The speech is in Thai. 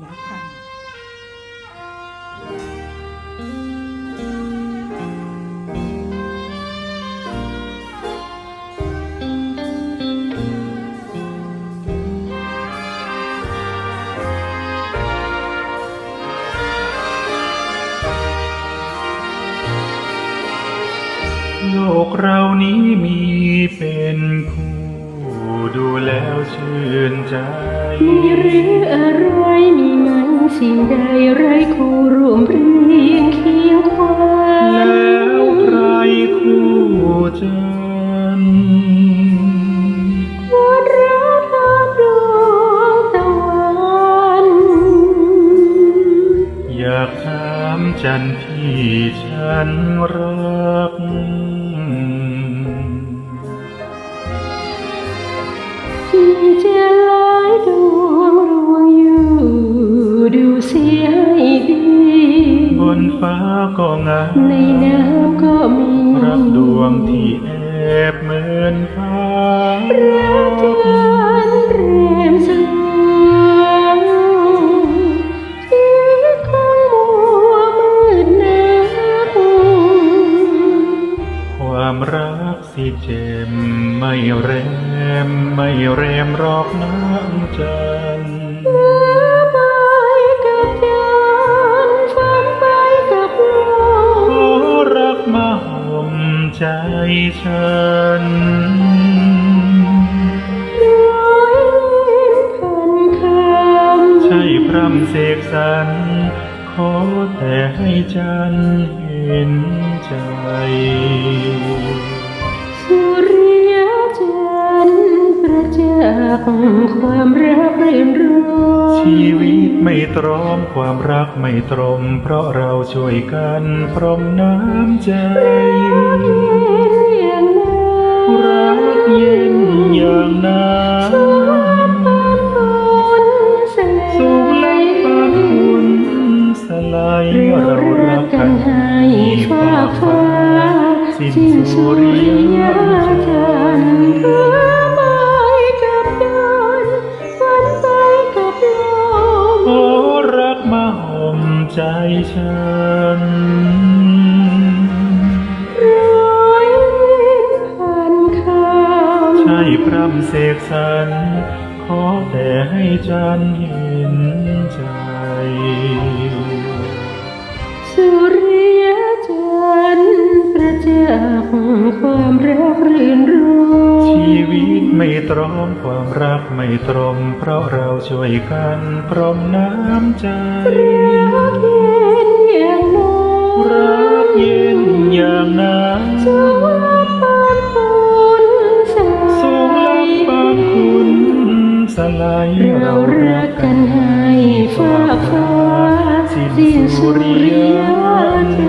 แล้วค่ะโลกเรานี้มีเป็นคู่ ดูแล้วชื่นใจ มีหรืออะไรมีไหมสิ่งใดไรคู่ร่วมเรียงเคียงควาแล้วใครคู่จันควรรักทางดวงตะวันอยากถามจันทร์ที่ฉันรัก ฟ้าก็งามในน้ำก็มี รักดวงที่แอบเหมือนฟ้ารักจันทร์เรมสวงชีวิตคงมัวมืดนักความรักสิเจ็มไม่แรมไม่แรมรอกน้ำจันทร์ ฉันร้อยลิ้นพันคำใช่พร่ำเสกสรรขอแต่ให้จันทร์เห็นใจสุริยจันทร์ประจักษ์ความรักเรื่นรมชีวิตไม่ตรอมความรักไม่ตรม เพราะเราช่วยกันพรมน้ำใจ สิ้นสิ้นสุสุริริยยจันทร์เพื่อไปกับจันทร์ฝันไปกับลมขอรักมาห่มใจฉันร้อยลิ้นพันคำใช่พร่ำเสกสรรขอแต่ให้จันทร์เห็นใจ รอมความรักไม่ตรมเพราะเราช่วยกันพรมน้ำใจ รักเย็นอย่างน้รักเย็นอย่างน้สวัสดิ์ปานคุณสำสูงลับปานคุณสลายเราเรารัรักกกักันนให้ให้ฟ้าฟ้าฟ้าสิ้นสิ้นสุสุริริยย